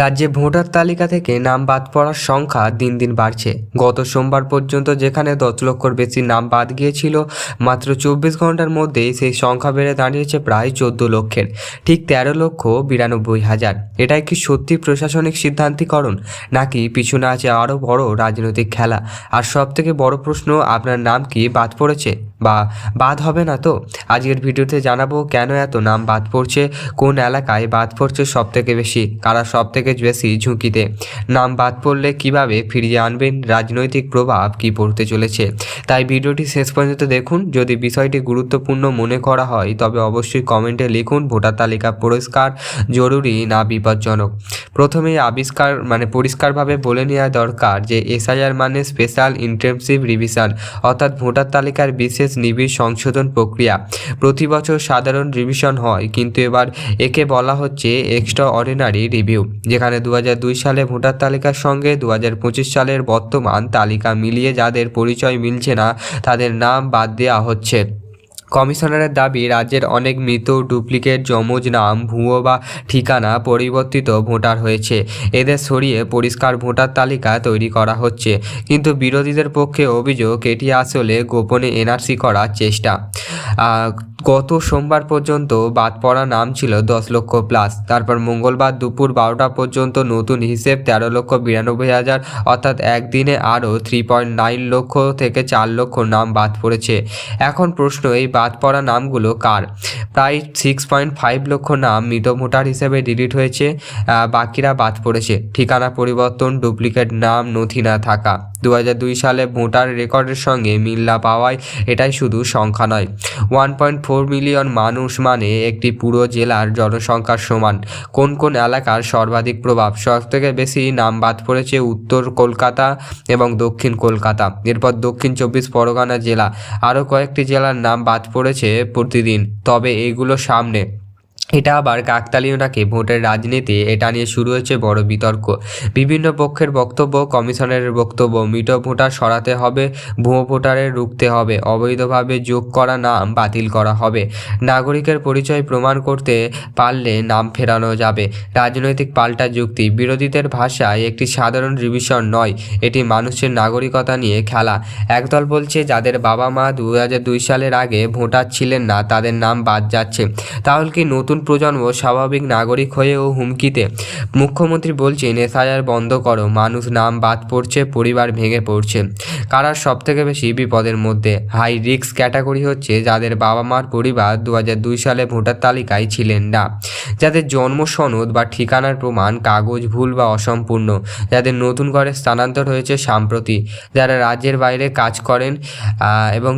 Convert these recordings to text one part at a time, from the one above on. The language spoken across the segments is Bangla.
রাজ্যে ভোটার তালিকা থেকে নাম বাদ পড়ার সংখ্যা দিন দিন বাড়ছে। গত সোমবার পর্যন্ত যেখানে দশ লক্ষর বেশি নাম বাদ গিয়েছিল, মাত্র চব্বিশ ঘণ্টার মধ্যেই সেই সংখ্যা বেড়ে দাঁড়িয়েছে প্রায় চোদ্দ লক্ষের, ঠিক তেরো লক্ষ বিরানব্বই হাজার। এটাই কি সত্যি প্রশাসনিক সিদ্ধান্তিকরণ, নাকি পিছনে আছে আরও বড় রাজনৈতিক খেলা? আর সব থেকে বড় প্রশ্ন, আপনার নাম কি বাদ পড়েছে? বা বাদ হবে না তো? আজকের ভিডিওতে জানাব কেন এত নাম বাদ পড়ছে, কোন এলাকায় বাদ পড়ছে সব থেকে বেশি, কারা সব থেকে বেশি ঝুঁকিতে? নাম বাদ পড়লে কীভাবে ফিরিয়ে আনবেন? রাজনৈতিক প্রভাব কি পড়তে চলেছে? তাই ভিডিওটি শেষ পর্যন্ত দেখুন। যদি বিষয়টি গুরুত্বপূর্ণ মনে করা হয়, তবে অবশ্যই কমেন্টে লিখুন ভোটার তালিকা পরিষ্কার, জরুরি না বিপজ্জনক। প্রথমেই আবিষ্কার মানে পরিষ্কারভাবে বলে নেওয়া দরকার যে এসআইআর মানে স্পেশাল ইন্টেনসিভ রিভিশন, অর্থাৎ ভোটার তালিকার বিশেষ নিবিড় সংশোধন প্রক্রিয়া। প্রতি বছর সাধারণ রিভিশন হয়, কিন্তু এবার একে বলা হচ্ছে এক্সট্রা অর্ডিনারি রিভিউ যেখানে দু সালে ভোটার তালিকার সঙ্গে দু হাজার পঁচিশ সালের বর্তমান তালিকা মিলিয়ে যাদের পরিচয় মিলছে না তাদের নাম বাদ দেওয়া হচ্ছে। কমিশনারের দাবি, রাজ্যের অনেক মৃত ডুপ্লিকেট যমজ নাম, ভুয়ো বা ঠিকানা পরিবর্তিত ভোটার হয়েছে। এদের সরিয়ে পরিষ্কার ভোটার তালিকা তৈরি করা হচ্ছে। কিন্তু বিরোধীদের পক্ষে অভিযোগ, এটি আসলে গোপনে এনআরসি করার চেষ্টা। গত সোমবার পর্যন্ত বাদ পড়া নাম ছিল দশ লক্ষ প্লাস তারপর মঙ্গলবার দুপুর বারোটা পর্যন্ত নতুন হিসেব তেরো লক্ষ বিরানব্বই হাজার, অর্থাৎ একদিনে আরও থ্রি পয়েন্ট নাইন লক্ষ থেকে চার লক্ষ নাম বাদ পড়েছে। এখন প্রশ্ন, এই বাদ পড়া নামগুলো কার? প্রায় সিক্স পয়েন্ট ফাইভ লক্ষ নাম মৃত ভোটার হিসেবে ডিলিট হয়েছে বাকিরা বাদ পড়েছে। ঠিকানা পরিবর্তন ডুপ্লিকেট নাম, নথি না থাকা। দু সালে ভোটার রেকর্ডের সঙ্গে মিল না পাওয়ায় এটাই শুধু সংখ্যা নয়। ওয়ান পয়েন্ট ফোর মিলিয়ন মানুষ মানে একটি পুরো জেলার জনসংখ্যার সমান। কোন কোন এলাকার সর্বাধিক প্রভাব? সব থেকে বেশি নাম বাদ পড়েছে উত্তর কলকাতা এবং দক্ষিণ কলকাতা। এরপর দক্ষিণ চব্বিশ পরগনা জেলা। আরও কয়েকটি জেলার নাম বাদ পড়েছে প্রতিদিন। তবে এগুলো সামনে। এটা আবার কাকতালীয় নাকি ভোটের রাজনীতি, এটা নিয়ে শুরু হয়েছে বড় বিতর্ক। বিভিন্ন পক্ষের বক্তব্য কমিশনের বক্তব্য মৃত ভোটার সরাতে হবে, ভুয়ো ভোটারের রুখতে হবে, অবৈধভাবে যোগ করা নাম বাতিল করা হবে। নাগরিকের পরিচয় প্রমাণ করতে পারলে নাম ফেরানো যাবে। রাজনৈতিক পাল্টা যুক্তি, বিরোধীদের ভাষায় একটি সাধারণ রিভিশন নয়, এটি মানুষের নাগরিকতা নিয়ে খেলা। একদল বলছে, যাদের বাবা মা দু সালের আগে ভোটার ছিলেন না, তাদের নাম বাদ যাচ্ছে। তাহলে কি নতুন প্রজন্ম স্বাভাবিক নাগরিক হয়েও হুমকিতে। মুখ্যমন্ত্রী বলছেন, এসআইআর বন্ধ করো। মানুষ নাম বাদ পড়ছে, পরিবার ভেঙে পড়ছে। কারার সব থেকে বেশি বিপদের মধ্যে। হাই রিস্ক ক্যাটাগরি হচ্ছে যাদের বাবা মার পরিবার দু দুই সালে ভোটার তালিকায় ছিলেন না। যাদের জন্ম সনদ বা ঠিকানার প্রমাণ কাগজ ভুল বা অসম্পূর্ণ। যাদের নতুন করে স্থানান্তর হয়েছে সাম্প্রতি। যারা রাজ্যের বাইরে কাজ করেন এবং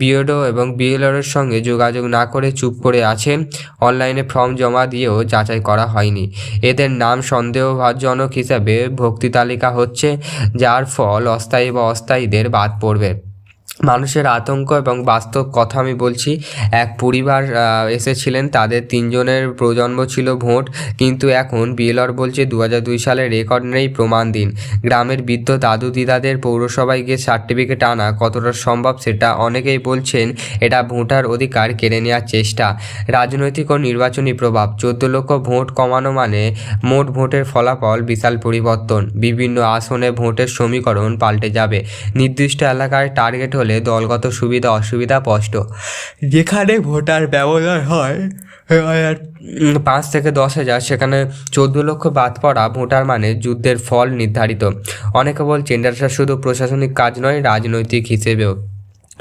বিএডও এবং বিএলআরের সঙ্গে যোগাযোগ না করে চুপ করে আছেন অনলাইনে ফর্ম জমা দিয়েও যাচাই করা হয়নি। এদের নাম সন্দেহজনক হিসাবে ভক্তি তালিকা হচ্ছে, যার ফল অস্থায়ী বা অস্থায়ীদের বাদ পড়বে। মানুষের আতঙ্ক এবং বাস্তব কথা আমি বলছি। এক পরিবার এসেছিলেন, তাদের তিনজনের প্রজন্ম ছিল ভোট, কিন্তু এখন বিএলআর বলছে দু দুই সালের রেকর্ড নেই প্রমাণ দিন। গ্রামের বৃদ্ধ দাদু দিদাদের পৌরসভায় গিয়ে সার্টিফিকেট আনা কতটা সম্ভব সেটা অনেকেই বলছেন, এটা ভোটার অধিকার কেড়ে নেওয়ার চেষ্টা। রাজনৈতিক ও নির্বাচনী প্রভাব, চোদ্দ লক্ষ ভোট কমানো মানে মোট ভোটের ফলাফল বিশাল পরিবর্তন। বিভিন্ন আসনে ভোটের সমীকরণ পাল্টে যাবে। নির্দিষ্ট এলাকায় টার্গেট হলে দলগত সুবিধা, অসুবিধা স্পষ্ট। যেখানে ভোটার ব্যবহার হয় পাঁচ থেকে দশ হাজার, সেখানে চোদ্দ লক্ষ বাদ পড়া ভোটার মানে যুদ্ধের ফল নির্ধারিত। অনেকে বলছেন, এটা শুধু প্রশাসনিক কাজ নয়, রাজনৈতিক হিসেবেও।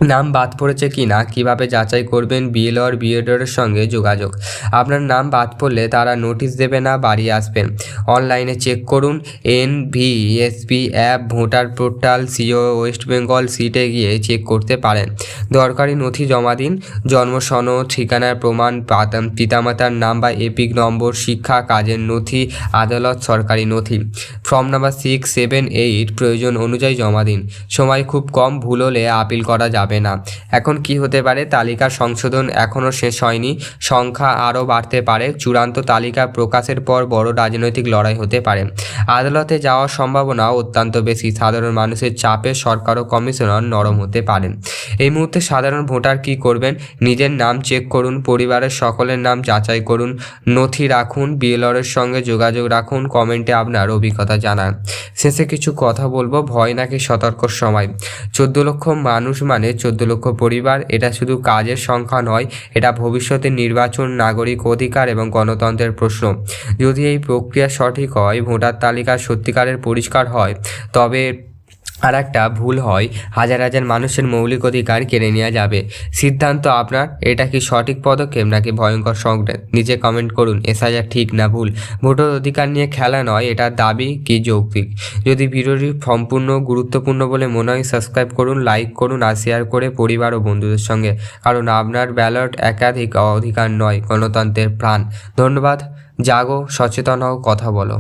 নাম বাদ পড়েছে কি না? কীভাবে যাচাই করবেন বিএলআর বিএডের সঙ্গে যোগাযোগ? আপনার নাম বাদ পড়লে তারা নোটিশ দেবে না, বাড়ি আসবেন। অনলাইনে চেক করুন। N V S P app, voter portal, CEO West Bengal সিটে গিয়ে চেক করতে পারেন। দরকারি নথি জমা দিন। জন্ম সনদ, ঠিকানার প্রমাণ, পাতা- পিতামাতার নাম বা এপিক নম্বর, শিক্ষা, কাজের নথি, আদালত, সরকারি নথি। Form number six seven eight প্রয়োজন অনুযায়ী জমা দিন। সময় খুব কম, ভুল হলে আপিল করা যাবে। যাবে না। এখন কি হতে পারে? তালিকা সংশোধন এখনও শেষ হয়নি। সংখ্যা আরও বাড়তে পারে। চূড়ান্ত তালিকা প্রকাশের পর বড় রাজনৈতিক লড়াই হতে পারে। আদালতে যাওয়ার সম্ভাবনা অত্যন্ত বেশি। সাধারণ মানুষের চাপে সরকার ও কমিশনার নরম হতে পারেন। এই মুহূর্তে সাধারণ ভোটার কি করবেন? নিজের নাম চেক করুন, পরিবারের সকলের নাম যাচাই করুন, নথি রাখুন, বিএলআরের সঙ্গে যোগাযোগ রাখুন, কমেন্টে আপনার অভিজ্ঞতা জানান। শেষে কিছু কথা বলব। ভয় নাকি সতর্ক সময়? চোদ্দ লক্ষ মানুষ মানে চোদ্দ লক্ষ পরিবার, এটা শুধু কাজের সংখ্যা নয়, এটা ভবিষ্যতের নির্বাচন, নাগরিক অধিকার এবং গণতন্ত্রের প্রশ্ন। যদি এই প্রক্রিয়া সঠিক হয়, ভোটার তালিকা সত্যিকারের পরিষ্কার হয়, তবে আর একটা ভুল হয়, হাজার হাজার মানুষের মৌলিক অধিকার কেড়ে নেওয়া যাবে। সিদ্ধান্ত আপনার, এটা কি সঠিক পদক্ষেপ নাকি ভয়ঙ্কর সংগ্রাম নিচে কমেন্ট করুন এসআইআর ঠিক না ভুল? ভোটার অধিকার নিয়ে খেলা নয়, এটা দাবি কি যৌক্তিক? যদি ভিডিওটি সম্পূর্ণ গুরুত্বপূর্ণ বলে মনে হয় সাবস্ক্রাইব করুন লাইক করুন আর শেয়ার করে পরিবার ও বন্ধুদের সঙ্গে। কারণ আপনার ব্যালট একাধিক অধিকার নয়, গণতন্ত্রের প্রাণ। ধন্যবাদ, জাগো, সচেতন হও, কথা বলো।